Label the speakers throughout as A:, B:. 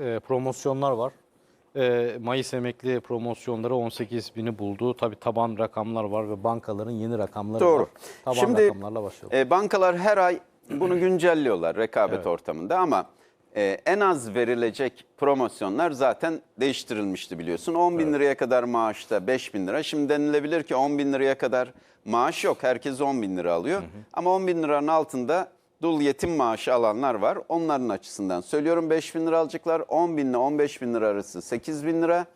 A: e, promosyonlar var. E, Mayıs emekli promosyonları 18 bini buldu. Tabii taban rakamlar var ve bankaların yeni rakamları
B: Doğru.
A: var. Taban
B: Şimdi
A: rakamlarla başlayalım.
B: e, bankalar her ay bunu güncelliyorlar rekabet ortamında ama e, en az verilecek promosyonlar zaten değiştirilmişti biliyorsun. 10 bin liraya kadar maaşta 5 bin lira. Şimdi denilebilir ki 10 bin liraya kadar maaş yok. Herkes 10 bin lira alıyor. Ama 10 bin liranın altında dul yetim maaşı alanlar var. Onların açısından söylüyorum 5 bin lira alacaklar. 10 bin ile 15 bin lira arası 8 bin lira.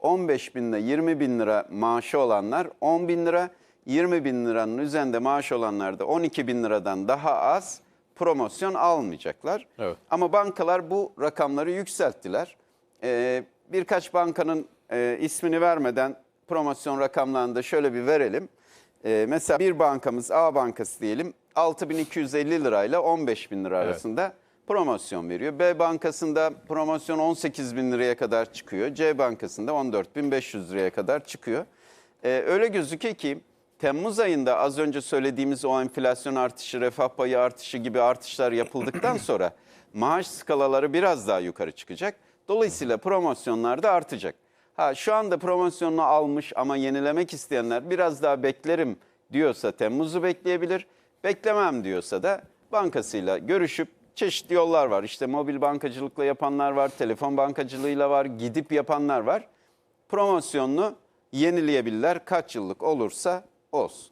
B: 15 bin ile 20 bin lira maaşı olanlar 10 bin lira. 20 bin liranın üzerinde maaş olanlar da 12 bin liradan daha az promosyon almayacaklar.
A: Evet.
B: Ama bankalar bu rakamları yükselttiler. Ee, birkaç bankanın e, ismini vermeden promosyon rakamlarını da şöyle bir verelim. Ee, mesela bir bankamız A bankası diyelim 6250 lirayla 15 bin lira arasında promosyon veriyor. B bankasında promosyon 18 bin liraya kadar çıkıyor. C bankasında 14.500 liraya kadar çıkıyor. Ee, öyle gözüküyor ki Temmuz ayında az önce söylediğimiz o enflasyon artışı, refah payı artışı gibi artışlar yapıldıktan sonra maaş skalaları biraz daha yukarı çıkacak. Dolayısıyla promosyonlar da artacak. Ha şu anda promosyonunu almış ama yenilemek isteyenler biraz daha beklerim diyorsa Temmuz'u bekleyebilir. Beklemem diyorsa da bankasıyla görüşüp çeşitli yollar var. İşte mobil bankacılıkla yapanlar var, telefon bankacılığıyla var, gidip yapanlar var. Promosyonunu yenileyebilirler. Kaç yıllık olursa olsun.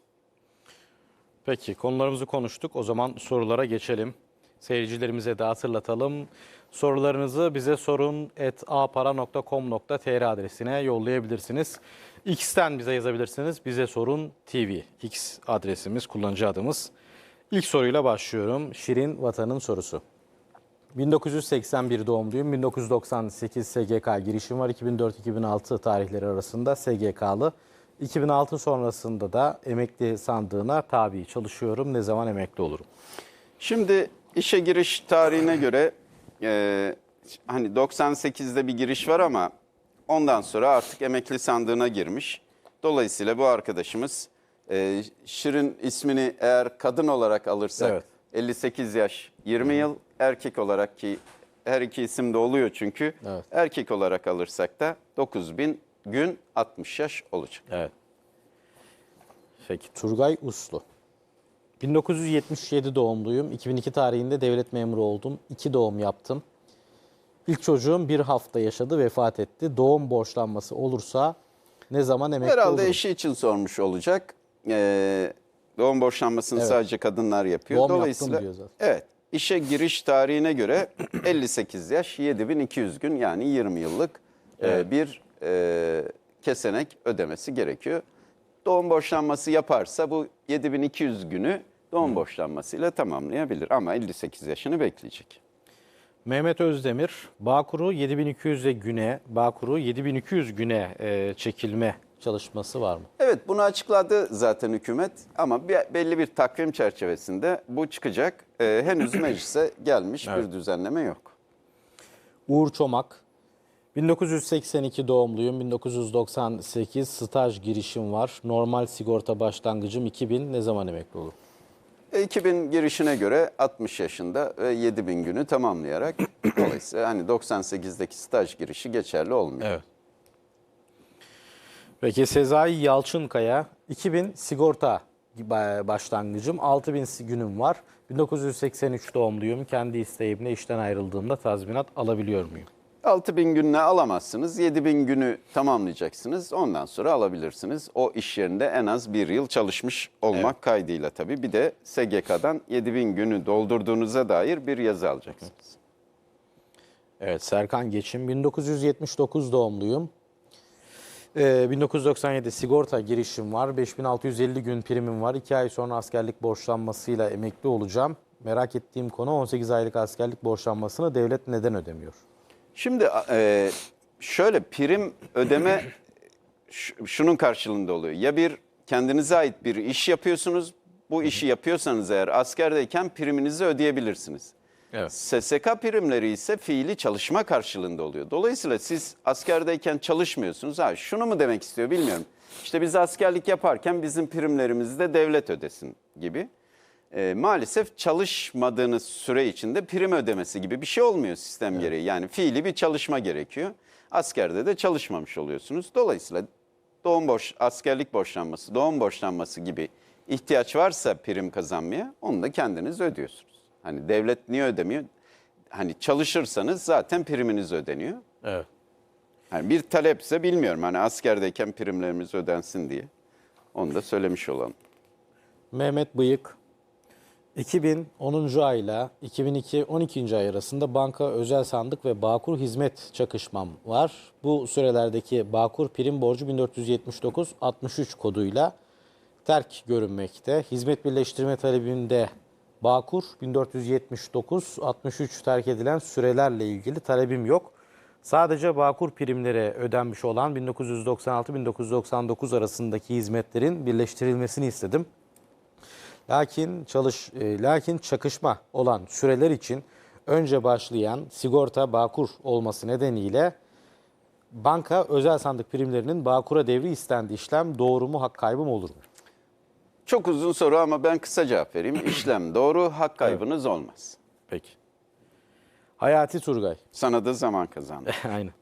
A: Peki konularımızı konuştuk. O zaman sorulara geçelim. Seyircilerimize de hatırlatalım. Sorularınızı bize sorun et apara.com.tr adresine yollayabilirsiniz. X'ten bize yazabilirsiniz. Bize sorun TV. X adresimiz, kullanıcı adımız. İlk soruyla başlıyorum. Şirin Vatan'ın sorusu. 1981 doğumluyum. 1998 SGK girişim var. 2004-2006 tarihleri arasında SGK'lı. 2006 sonrasında da emekli sandığına tabi çalışıyorum. Ne zaman emekli olurum?
B: Şimdi işe giriş tarihine göre e, hani 98'de bir giriş var ama ondan sonra artık emekli sandığına girmiş. Dolayısıyla bu arkadaşımız e, Şirin ismini eğer kadın olarak alırsak
A: Evet.
B: 58 yaş 20 yıl erkek olarak ki her iki isim de oluyor çünkü
A: Evet.
B: erkek olarak alırsak da 9000 gün 60 yaş olacak.
A: Evet. Peki Turgay Uslu. 1977 doğumluyum. 2002 tarihinde devlet memuru oldum. İki doğum yaptım. İlk çocuğum bir hafta yaşadı, vefat etti. Doğum borçlanması olursa ne zaman emekli
B: Herhalde
A: olurum?
B: eşi için sormuş olacak. Ee, doğum boşanmasını
A: Evet.
B: sadece kadınlar yapıyor.
A: Doğum yaptım
B: Dolayısıyla
A: diyor zaten.
B: evet işe giriş tarihine göre 58 yaş 7200 gün yani 20 yıllık e, bir e, kesenek ödemesi gerekiyor. Doğum boşanması yaparsa bu 7200 günü doğum boşanmasıyla tamamlayabilir ama 58 yaşını bekleyecek.
A: Mehmet Özdemir, Bağkur'u 7200'e güne, Bağkur'u 7200 güne e, çekilme çalışması var mı?
B: Evet bunu açıkladı zaten hükümet ama bir, belli bir takvim çerçevesinde bu çıkacak. Ee, henüz meclise gelmiş bir düzenleme yok.
A: Uğur Çomak, 1982 doğumluyum, 1998 staj girişim var. Normal sigorta başlangıcım 2000, ne zaman emekli olur?
B: E, 2000 girişine göre 60 yaşında ve 7000 günü tamamlayarak dolayısıyla hani 98'deki staj girişi geçerli olmuyor.
A: Evet. Peki Sezai Yalçınkaya, 2000 sigorta ba- başlangıcım, 6000 günüm var. 1983 doğumluyum. Kendi isteğimle işten ayrıldığımda tazminat alabiliyor muyum?
B: 6000 gününe alamazsınız. 7000 günü tamamlayacaksınız. Ondan sonra alabilirsiniz. O iş yerinde en az bir yıl çalışmış olmak kaydıyla tabii. Bir de SGK'dan 7000 günü doldurduğunuza dair bir yazı alacaksınız.
A: Evet Serkan Geçim 1979 doğumluyum. Ee, 1997 sigorta girişim var. 5650 gün primim var. 2 ay sonra askerlik borçlanmasıyla emekli olacağım. Merak ettiğim konu 18 aylık askerlik borçlanmasını devlet neden ödemiyor?
B: Şimdi e, şöyle prim ödeme şunun karşılığında oluyor. Ya bir kendinize ait bir iş yapıyorsunuz. Bu işi yapıyorsanız eğer askerdeyken priminizi ödeyebilirsiniz.
A: Evet.
B: SSK primleri ise fiili çalışma karşılığında oluyor. Dolayısıyla siz askerdeyken çalışmıyorsunuz. Ha, şunu mu demek istiyor bilmiyorum. İşte biz askerlik yaparken bizim primlerimizi de devlet ödesin gibi. E, maalesef çalışmadığınız süre içinde prim ödemesi gibi bir şey olmuyor sistem gereği. Yani fiili bir çalışma gerekiyor. Askerde de çalışmamış oluyorsunuz. Dolayısıyla doğum borç, askerlik borçlanması, doğum borçlanması gibi ihtiyaç varsa prim kazanmaya onu da kendiniz ödüyorsunuz. Hani devlet niye ödemiyor? Hani çalışırsanız zaten priminiz ödeniyor.
A: Evet.
B: Hani bir talepse bilmiyorum hani askerdeyken primlerimiz ödensin diye. Onu da söylemiş olalım.
A: Mehmet Bıyık 2010. ay ile 2002 12. ay arasında banka özel sandık ve Bağkur hizmet çakışmam var. Bu sürelerdeki Bağkur prim borcu 1479 63 koduyla terk görünmekte. Hizmet birleştirme talebinde Bağkur 1479 63 terk edilen sürelerle ilgili talebim yok. Sadece Bağkur primlere ödenmiş olan 1996-1999 arasındaki hizmetlerin birleştirilmesini istedim. Lakin çalış e, lakin çakışma olan süreler için önce başlayan sigorta Bağkur olması nedeniyle banka özel sandık primlerinin Bağkur'a devri istendi işlem doğru mu hak kaybı mı olur mu?
B: Çok uzun soru ama ben kısa cevap vereyim. İşlem doğru, hak kaybınız olmaz.
A: Peki. Hayati Turgay.
B: Sana da zaman kazandı.
A: Aynen.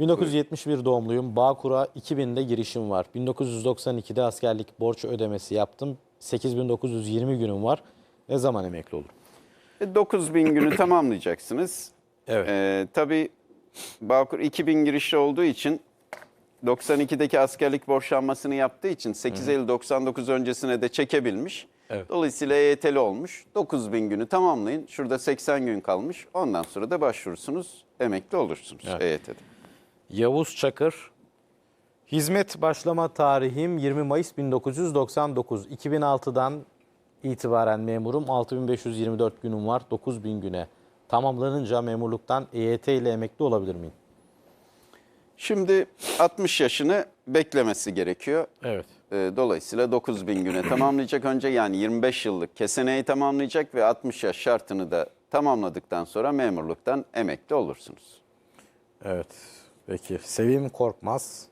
A: 1971 doğumluyum. Bağkur'a 2000'de girişim var. 1992'de askerlik borç ödemesi yaptım. 8920 günüm var. Ne zaman emekli olurum?
B: E, 9000 günü tamamlayacaksınız.
A: Evet.
B: Ee, tabii Bağkur 2000 girişli olduğu için 92'deki askerlik borçlanmasını yaptığı için 8 Eylül 99 öncesine de çekebilmiş.
A: Evet.
B: Dolayısıyla EYT'li olmuş. 9000 günü tamamlayın. Şurada 80 gün kalmış. Ondan sonra da başvurursunuz. Emekli olursunuz
A: Evet.
B: EYT'de.
A: Yavuz Çakır. Hizmet başlama tarihim 20 Mayıs 1999. 2006'dan itibaren memurum. 6524 günüm var. 9000 güne tamamlanınca memurluktan EYT ile emekli olabilir miyim?
B: Şimdi 60 yaşını beklemesi gerekiyor.
A: Evet.
B: Ee, Dolayısıyla 9000 güne tamamlayacak önce yani 25 yıllık keseneyi tamamlayacak ve 60 yaş şartını da tamamladıktan sonra memurluktan emekli olursunuz.
A: Evet. Peki. Sevim Korkmaz.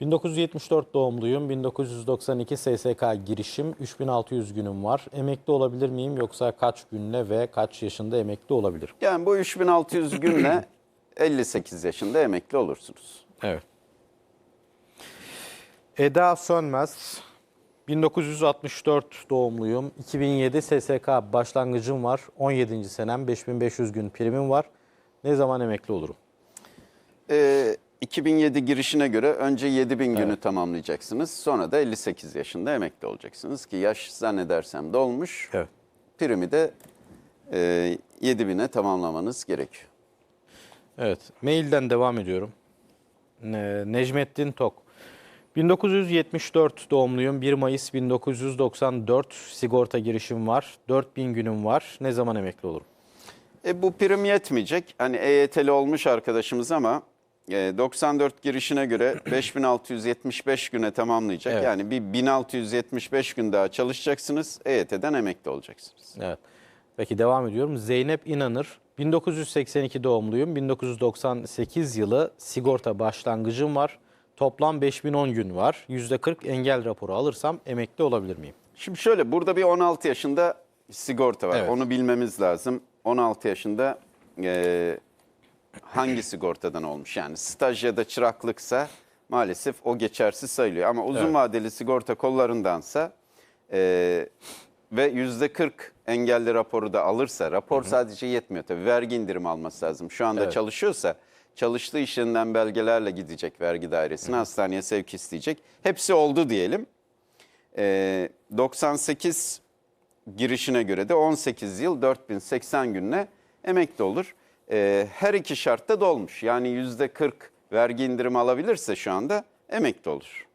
A: 1974 doğumluyum. 1992 SSK girişim. 3600 günüm var. Emekli olabilir miyim yoksa kaç günle ve kaç yaşında emekli olabilirim?
B: Yani bu 3600 günle 58 yaşında emekli olursunuz.
A: Evet. Eda Sönmez. 1964 doğumluyum. 2007 SSK başlangıcım var. 17. senem 5500 gün primim var. Ne zaman emekli olurum?
B: Ee, 2007 girişine göre önce 7000 günü tamamlayacaksınız. Sonra da 58 yaşında emekli olacaksınız ki yaş zannedersem dolmuş.
A: Evet.
B: Primi de e, 7000'e tamamlamanız gerekiyor.
A: Evet, mailden devam ediyorum. Ne- Necmettin Tok. 1974 doğumluyum. 1 Mayıs 1994 sigorta girişim var. 4000 günüm var. Ne zaman emekli olurum?
B: E, bu prim yetmeyecek. Hani EYT'li olmuş arkadaşımız ama e, 94 girişine göre 5675 güne tamamlayacak.
A: Evet.
B: Yani bir 1675 gün daha çalışacaksınız. EYT'den emekli olacaksınız.
A: Evet. Peki devam ediyorum. Zeynep İnanır. 1982 doğumluyum. 1998 yılı sigorta başlangıcım var. Toplam 5010 gün var. %40 engel raporu alırsam emekli olabilir miyim?
B: Şimdi şöyle burada bir 16 yaşında sigorta var.
A: Evet.
B: Onu bilmemiz lazım. 16 yaşında e, hangi sigortadan olmuş? Yani staj ya da çıraklıksa maalesef o geçersiz sayılıyor. Ama uzun
A: Evet.
B: vadeli sigorta kollarındansa e, ve yüzde 40 engelli raporu da alırsa rapor sadece yetmiyor tabii. Vergi indirimi alması lazım. Şu anda
A: Evet.
B: çalışıyorsa çalıştığı iş yerinden belgelerle gidecek vergi dairesine, hastaneye sevk isteyecek. Hepsi oldu diyelim. Ee, 98 girişine göre de 18 yıl 4080 günle emekli olur. Ee, her iki şartta dolmuş. Yani %40 vergi indirimi alabilirse şu anda emekli olur.